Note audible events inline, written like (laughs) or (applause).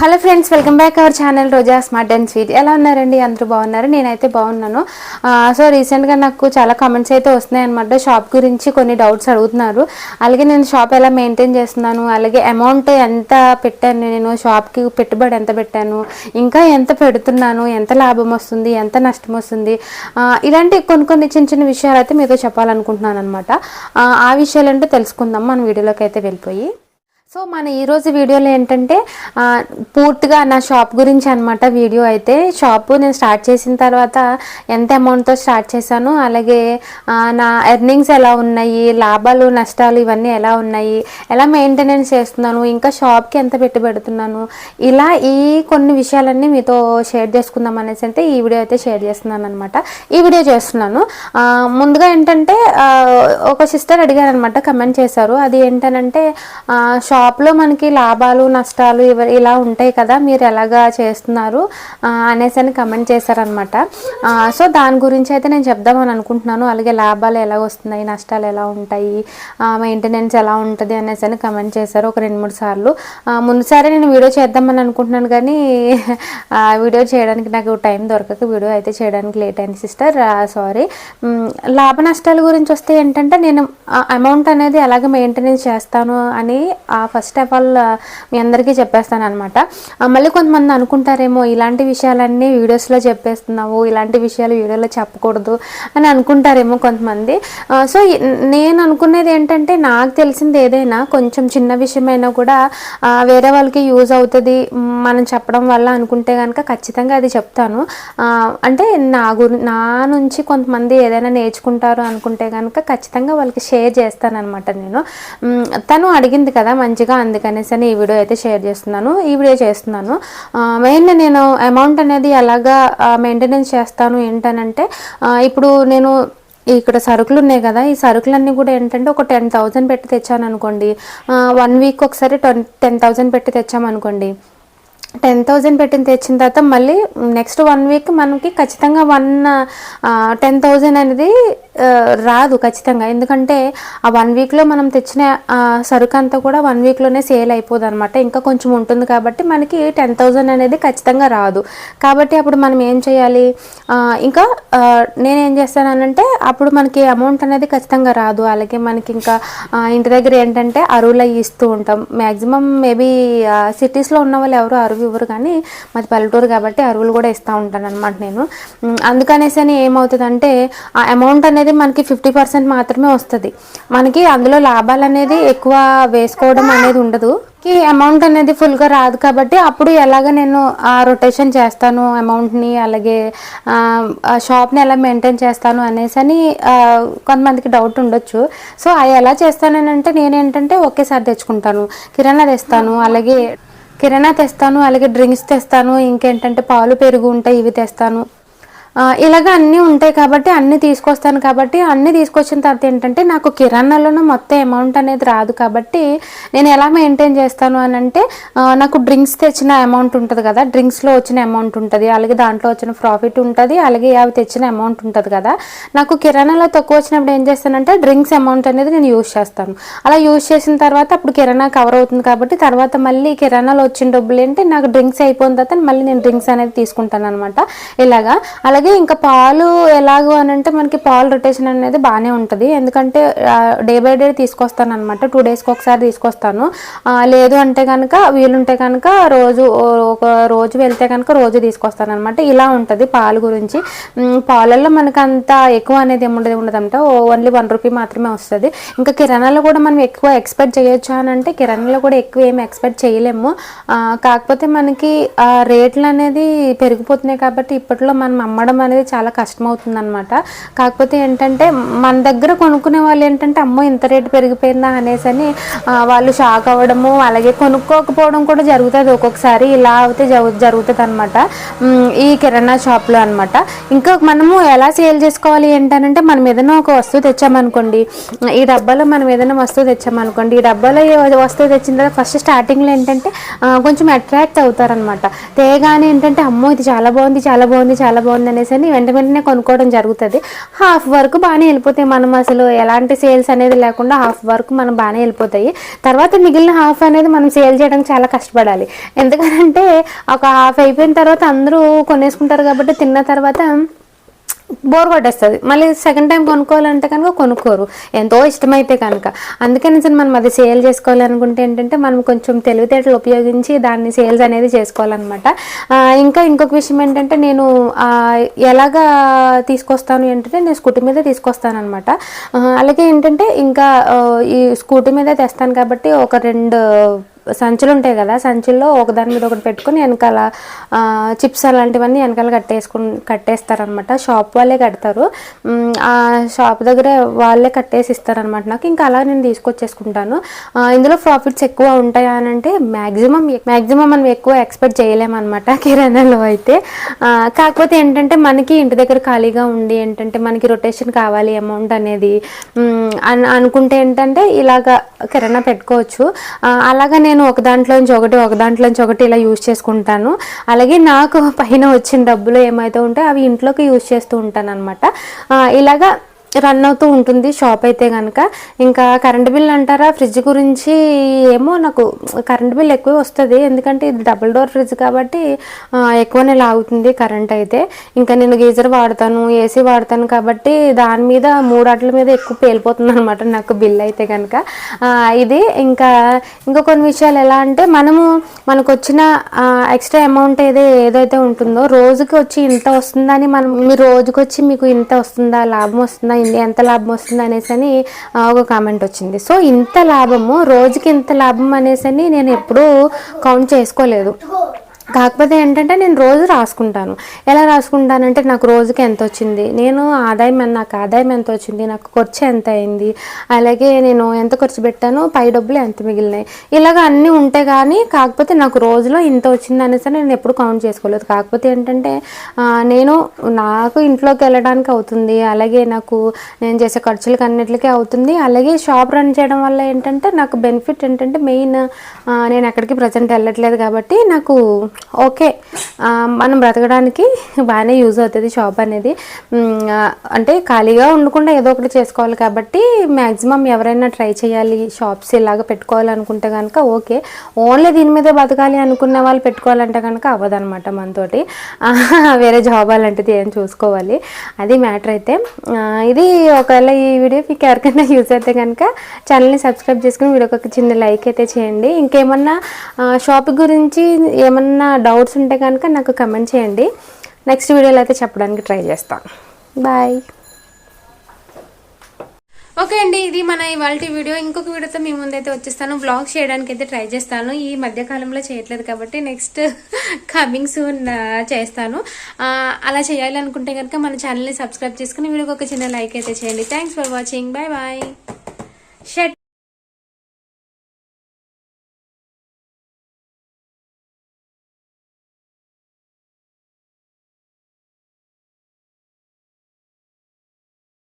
Hello friends welcome back our channel Roja smart and sweet ఎలా ఉన్నారండి? అందరూ బాగున్నారు? నేనైతే బాగున్నాను. సో రీసెంట్గా నాకు చాలా కామెంట్స్ అయితే వస్తున్నాయి అనమాట షాప్ గురించి కొన్ని డౌట్స్ అడుగుతున్నారు. అలాగే నేను షాప్ ఎలా మెయింటైన్ చేస్తున్నాను? అలాగే అమౌంట్ ఎంత పెట్టాను? నేను షాప్కి పెట్టుబడి ఎంత పెట్టాను? ఇంకా ఎంత పెడుతున్నాను? ఎంత లాభం వస్తుంది? ఎంత నష్టం వస్తుంది? ఇలాంటి కొన్ని కొన్ని చిన్న చిన్న విషయాలు అయితే మీతో చెప్పాలనుకుంటున్నాను అనమాట ఆ విషయాలంటే తెలుసుకుందాం. మన వీడియోలోకి అయితే వెళ్ళిపోయి. సో మన ఈరోజు వీడియోలో ఏంటంటే పూర్తిగా నా షాప్ గురించి అనమాట వీడియో అయితే. షాపు నేను స్టార్ట్ చేసిన తర్వాత ఎంత అమౌంట్తో స్టార్ట్ చేశాను అలాగే నా ఎర్నింగ్స్ ఎలా ఉన్నాయి లాభాలు నష్టాలు ఇవన్నీ ఎలా ఉన్నాయి ఎలా మెయింటెనెన్స్ చేస్తున్నాను ఇంకా షాప్కి ఎంత పెట్టి పెడుతున్నాను ఇలా ఈ కొన్ని విషయాలన్నీ మీతో షేర్ చేసుకుందాం అనేసి అయితే ఈ వీడియో అయితే షేర్ చేస్తున్నాను అనమాట ఈ వీడియో చేస్తున్నాను. ముందుగా ఏంటంటే ఒక సిస్టర్ అడిగారు అనమాట కమెంట్ చేశారు. అది ఏంటనంటే షాప్ షాప్లో మనకి లాభాలు నష్టాలు ఇలా ఉంటాయి కదా మీరు ఎలాగా చేస్తున్నారు అనేసి అని కమెంట్ చేశారనమాట సో దాని గురించి అయితే నేను చెప్దామని అనుకుంటున్నాను. అలాగే లాభాలు ఎలా వస్తున్నాయి నష్టాలు ఎలా ఉంటాయి మెయింటెనెన్స్ ఎలా ఉంటుంది అనేసి అని కమెంట్ చేశారు ఒక రెండు మూడు సార్లు. ముందుసారి నేను వీడియో చేద్దామని అనుకుంటున్నాను కానీ వీడియో చేయడానికి నాకు టైం దొరకక వీడియో అయితే చేయడానికి లేట్ అయింది సిస్టర్. సారీ. లాభ నష్టాల గురించి వస్తే ఏంటంటే నేను అమౌంట్ అనేది ఎలాగ మెయింటెనెన్స్ చేస్తాను అని ఫస్ట్ ఆఫ్ ఆల్ మీ అందరికీ చెప్పేస్తాను అనమాట మళ్ళీ కొంతమంది అనుకుంటారేమో ఇలాంటి విషయాలన్నీ వీడియోస్లో చెప్పేస్తున్నావు ఇలాంటి విషయాలు వీడియోలో చెప్పకూడదు అని అనుకుంటారేమో కొంతమంది. సో నేను అనుకునేది ఏంటంటే నాకు తెలిసింది ఏదైనా కొంచెం చిన్న విషయమైనా కూడా వేరే వాళ్ళకి యూజ్ అవుతుంది మనం చెప్పడం వల్ల అనుకుంటే కనుక ఖచ్చితంగా అది చెప్తాను. అంటే నా గురి నా నుంచి కొంతమంది ఏదైనా నేర్చుకుంటారు అనుకుంటే కనుక ఖచ్చితంగా వాళ్ళకి షేర్ చేస్తానన్నమాట నేను. తను అడిగింది కదా మంచి మంచిగా అందుకనేసి అని ఈ వీడియో అయితే షేర్ చేస్తున్నాను ఈ వీడియో చేస్తున్నాను. మెయిన్ నేను అమౌంట్ అనేది ఎలాగా మెయింటెనెన్స్ చేస్తాను ఏంటనంటే ఇప్పుడు నేను ఇక్కడ సరుకులు ఉన్నాయి కదా ఈ సరుకులన్నీ కూడా ఏంటంటే ఒక టెన్ థౌజండ్ పెట్టి తెచ్చాను అనుకోండి వన్ వీక్ ఒకసారి టెన్ టెన్ థౌజండ్ పెట్టి తెచ్చామనుకోండి టెన్ థౌజండ్ పెట్టిన తెచ్చిన తర్వాత మళ్ళీ నెక్స్ట్ వన్ వీక్ మనకి ఖచ్చితంగా వన్ టెన్ థౌజండ్ అనేది రాదు ఖచ్చితంగా. ఎందుకంటే ఆ వన్ వీక్లో మనం తెచ్చిన సరుకు అంతా కూడా వన్ వీక్లోనే సేల్ అయిపోదు అనమాట ఇంకా కొంచెం ఉంటుంది కాబట్టి మనకి టెన్ థౌజండ్ అనేది ఖచ్చితంగా రాదు. కాబట్టి అప్పుడు మనం ఏం చేయాలి? ఇంకా నేను నేనేం చేస్తానంటే అప్పుడు మనకి అమౌంట్ అనేది ఖచ్చితంగా రాదు. అలాగే మనకి ఇంకా ఇంటి దగ్గర ఏంటంటే అరువులు అవి ఇస్తూ ఉంటాం. మ్యాక్సిమం మేబీ సిటీస్లో ఉన్న వాళ్ళు ఎవరు అరువు ఇవ్వరు కానీ మాది పల్లెటూరు కాబట్టి అరువులు కూడా ఇస్తూ ఉంటాను అనమాట నేను అందుకనేసి అని ఏమవుతుందంటే ఆ అమౌంట్ అనేది మనకి ఫిఫ్టీ పర్సెంట్ మాత్రమే వస్తుంది. మనకి అందులో లాభాలు అనేది ఎక్కువ వేసుకోవడం అనేది ఉండదు. కి అమౌంట్ అనేది ఫుల్గా రాదు కాబట్టి అప్పుడు ఎలాగ నేను ఆ రొటేషన్ చేస్తాను అమౌంట్ని అలాగే ఆ, షాప్ని ఎలా మెయింటైన్ చేస్తాను అనేసి అని కొంతమందికి డౌట్ ఉండొచ్చు. సో అవి ఎలా చేస్తానంటే నేనేంటంటే ఒకేసారి తెచ్చుకుంటాను. కిరాణా తెస్తాను అలాగే కిరాణా తెస్తాను అలాగే డ్రింక్స్ తెస్తాను ఇంకేంటంటే పాలు పెరుగు ఉంటాయి ఇవి తెస్తాను. ఇలాగ అన్నీ ఉంటాయి కాబట్టి అన్నీ తీసుకొస్తాను కాబట్టి అన్నీ తీసుకొచ్చిన తర్వాత ఏంటంటే నాకు కిరాణాలోనూ మొత్తం అమౌంట్ అనేది రాదు కాబట్టి నేను ఎలా మెయింటైన్ చేస్తాను అని అంటే నాకు డ్రింక్స్ తెచ్చిన అమౌంట్ ఉంటుంది కదా డ్రింక్స్లో వచ్చిన అమౌంట్ ఉంటుంది అలాగే దాంట్లో వచ్చిన ప్రాఫిట్ ఉంటుంది అలాగే అవి తెచ్చిన అమౌంట్ ఉంటుంది కదా. నాకు కిరాణాలో తక్కువ వచ్చినప్పుడు ఏం చేస్తానంటే డ్రింక్స్ అమౌంట్ అనేది నేను యూజ్ చేస్తాను. అలా యూజ్ చేసిన తర్వాత అప్పుడు కిరాణా కవర్ అవుతుంది కాబట్టి తర్వాత మళ్ళీ కిరాణాలో వచ్చిన డబ్బులు ఏంటి నాకు డ్రింక్స్ అయిపోయిన తర్వాత మళ్ళీ నేను డ్రింక్స్ అనేది తీసుకుంటాను అనమాట ఇలాగా. అలాగే ఇంకా పాలు ఎలాగో అని అంటే మనకి పాలు రొటేషన్ అనేది బాగానే ఉంటుంది. ఎందుకంటే డే బై డే తీసుకొస్తాను అనమాట టూ డేస్కి ఒకసారి తీసుకొస్తాను. లేదు అంటే కనుక వీలుంటే కనుక రోజు ఒక రోజు వెళ్తే కనుక రోజు తీసుకొస్తాను అనమాట ఇలా ఉంటుంది పాలు గురించి. పాలల్లో మనకు అంత ఎక్కువ అనేది ఏముండదు ఉండదంట. ఓన్లీ వన్ రూపీ మాత్రమే వస్తుంది. ఇంకా కిరాణాలో కూడా మనం ఎక్కువ ఎక్స్పెక్ట్ చేయొచ్చు అని అంటే కిరాణాలో కూడా ఎక్కువ ఏమి ఎక్స్పెక్ట్ చేయలేము. కాకపోతే మనకి రేట్లు అనేది పెరిగిపోతున్నాయి కాబట్టి ఇప్పట్లో మనం అమ్మడం అనేది చాలా కష్టం అవుతుంది అనమాట కాకపోతే ఏంటంటే మన దగ్గర కొనుక్కునే వాళ్ళు ఏంటంటే అమ్మో ఇంత రేటు పెరిగిపోయిందా అనేసి అని వాళ్ళు షాక్ అవ్వడము అలాగే కొనుక్కోకపోవడం కూడా జరుగుతుంది ఒక్కొక్కసారి ఇలా అయితే జరుగుతుంది అనమాట ఈ కిరాణా షాప్లో అనమాట ఇంకా మనము ఎలా సేల్ చేసుకోవాలి ఏంటనంటే మనం ఏదైనా ఒక వస్తువు తెచ్చామనుకోండి ఈ డబ్బాలో మనం ఏదైనా వస్తువు తెచ్చామనుకోండి ఈ డబ్బాలో వస్తువు తెచ్చిన తర్వాత ఫస్ట్ స్టార్టింగ్లో ఏంటంటే కొంచెం అట్రాక్ట్ అవుతారనమాట తేగానే ఏంటంటే అమ్మో ఇది చాలా బాగుంది చాలా బాగుంది చాలా బాగుంది అనేసి అని వెంట వెంటనే కొనుక్కోవడం జరుగుతుంది. హాఫ్ వర్క్ బాగానే వెళ్ళిపోతాయి. మనం అసలు ఎలాంటి సేల్స్ అనేది లేకుండా హాఫ్ వర్క్ మనం బాగానే వెళ్ళిపోతాయి. తర్వాత మిగిలిన హాఫ్ అనేది మనం సేల్ చేయడానికి చాలా కష్టపడాలి. ఎందుకంటే ఒక హాఫ్ అయిపోయిన తర్వాత అందరూ కొనేసుకుంటారు కాబట్టి తిన్న తర్వాత బోర్ కొట్టేస్తుంది. మళ్ళీ సెకండ్ టైం కొనుక్కోవాలంటే కనుక కొనుక్కోరు. ఎంతో ఇష్టమైతే కనుక. అందుకని సరే మనం అది సేల్ చేసుకోవాలనుకుంటే ఏంటంటే మనం కొంచెం తెలివితేటలు ఉపయోగించి దాన్ని సేల్స్ అనేది చేసుకోవాలన్నమాట. ఇంకా ఇంకొక విషయం ఏంటంటే నేను ఎలాగా తీసుకొస్తాను ఏంటంటే నేను స్కూటీ మీద తీసుకొస్తాను అనమాట అలాగే ఏంటంటే ఇంకా ఈ స్కూటీ మీదే తెస్తాను కాబట్టి ఒక రెండు సంచులు ఉంటాయి కదా సంచుల్లో ఒకదాని మీద ఒకటి పెట్టుకొని వెనకాల చిప్స్ అలాంటివన్నీ వెనకాల కట్టేసుకు కట్టేస్తారనమాట షాప్ వాళ్ళే కడతారు. ఆ షాప్ దగ్గర వాళ్ళే కట్టేసి ఇస్తారనమాట నాకు. ఇంకా అలా నేను తీసుకొచ్చేసుకుంటాను. ఇందులో ప్రాఫిట్స్ ఎక్కువ ఉంటాయా అని అంటే మ్యాక్సిమం మ్యాక్సిమం మనం ఎక్కువ ఎక్స్పెక్ట్ చేయలేమన్నమాట (laughs) కిరాణాలో అయితే. కాకపోతే ఏంటంటే మనకి ఇంటి దగ్గర ఖాళీగా ఉండి ఏంటంటే మనకి రొటేషన్ కావాలి అమౌంట్ అనేది అనుకుంటే ఏంటంటే ఇలాగా కిరాణా పెట్టుకోవచ్చు. అలాగా నేను నేను ఒక దాంట్లోంచి ఒకటి ఒక దాంట్లోంచి ఒకటి ఇలా యూజ్ చేసుకుంటాను. అలాగే నాకు పైన వచ్చిన డబ్బులు ఏమైతే ఉంటాయో అవి ఇంట్లోకి యూజ్ చేస్తూ ఉంటాను అనమాట ఇలాగా రన్ అవుతూ ఉంటుంది షాప్ అయితే కనుక ఇంకా కరెంట్ బిల్ అంటారా? ఫ్రిడ్జ్ గురించి ఏమో నాకు కరెంట్ బిల్ ఎక్కువ వస్తుంది. ఎందుకంటే ఇది డబుల్ డోర్ ఫ్రిడ్జ్ కాబట్టి ఎక్కువనే లాగుతుంది కరెంట్ అయితే. ఇంకా నేను గీజర్ వాడతాను ఏసీ వాడతాను కాబట్టి దాని మీద మూడాట్ల మీద ఎక్కువ పేలిపోతుంది అనమాట నాకు బిల్ అయితే కనుక ఇది ఇంకా ఇంకా కొన్ని విషయాలు ఎలా అంటే మనము మనకు వచ్చిన ఎక్స్ట్రా అమౌంట్ ఏదో ఏదైతే ఉంటుందో రోజుకి వచ్చి ఇంత వస్తుందని మనం మీ రోజుకి వచ్చి మీకు ఇంత వస్తుందా లాభం వస్తుందా అయింది ఎంత లాభం వస్తుంది అనేసి అని ఒక కామెంట్ వచ్చింది. సో ఇంత లాభము రోజుకి ఇంత లాభం అనేసి అని నేను ఎప్పుడూ కౌంట్ చేసుకోలేదు. కాకపోతే ఏంటంటే నేను రోజు రాసుకుంటాను. ఎలా రాసుకుంటానంటే నాకు రోజుకి ఎంత వచ్చింది నేను ఆదాయం నాకు ఆదాయం ఎంత వచ్చింది నాకు ఖర్చు ఎంత అయింది అలాగే నేను ఎంత ఖర్చు పెట్టాను? పై డబ్బులు ఎంత మిగిలినాయి? ఇలాగ అన్నీ ఉంటాయి కానీ కాకపోతే నాకు రోజులో ఇంత వచ్చింది అనేసి నేను ఎప్పుడు కౌంట్ చేసుకోలేదు. కాకపోతే ఏంటంటే నేను నాకు ఇంట్లోకి వెళ్ళడానికి అవుతుంది. అలాగే నాకు నేను చేసే ఖర్చులకి అన్నిటికీ అవుతుంది. అలాగే షాప్ రన్ చేయడం వల్ల ఏంటంటే నాకు బెనిఫిట్ ఏంటంటే మెయిన్ నేను ఎక్కడికి ప్రజెంట్ వెళ్ళట్లేదు కాబట్టి నాకు ఓకే. మనం బ్రతకడానికి బాగానే యూజ్ అవుతుంది షాప్ అనేది. అంటే ఖాళీగా ఉండకుండా ఏదో ఒకటి చేసుకోవాలి కాబట్టి మ్యాక్సిమం ఎవరైనా ట్రై చేయాలి షాప్స్ ఇలాగ పెట్టుకోవాలనుకుంటే కనుక ఓకే. ఓన్లీ దీని మీదే బతకాలి అనుకున్న వాళ్ళు పెట్టుకోవాలంటే కనుక అవ్వదనమాట మనతోటి. వేరే జాబ్ అలాంటిది ఏం చూసుకోవాలి. అది మ్యాటర్ అయితే. ఇది ఒకవేళ ఈ వీడియో మీకు ఎవరికైనా యూజ్ అయితే కనుక ఛానల్ని సబ్స్క్రైబ్ చేసుకుని వీడియోకి ఒక చిన్న లైక్ అయితే చేయండి. ఇంకేమన్నా షాప్ గురించి ఏమన్నా డౌట్స్ ఉంటే కనుక నాకు కమెంట్ చేయండి. నెక్స్ట్ వీడియోలో అయితే చెప్పడానికి ట్రై చేస్తాను. బాయ్ ఓకే అండి ఇది మన ఇవాళ వీడియో. ఇంకొక వీడియోతో మీ ముందైతే వచ్చేస్తాను. బ్లాగ్ చేయడానికి అయితే ట్రై చేస్తాను. ఈ మధ్యకాలంలో చేయట్లేదు కాబట్టి నెక్స్ట్ కమింగ్ సూన్ చేస్తాను. అలా చేయాలనుకుంటే కనుక మన ఛానల్ని సబ్స్క్రైబ్ చేసుకుని వీడియోకి ఒక చిన్న లైక్ అయితే చేయండి. Thanks for watching bye bye shut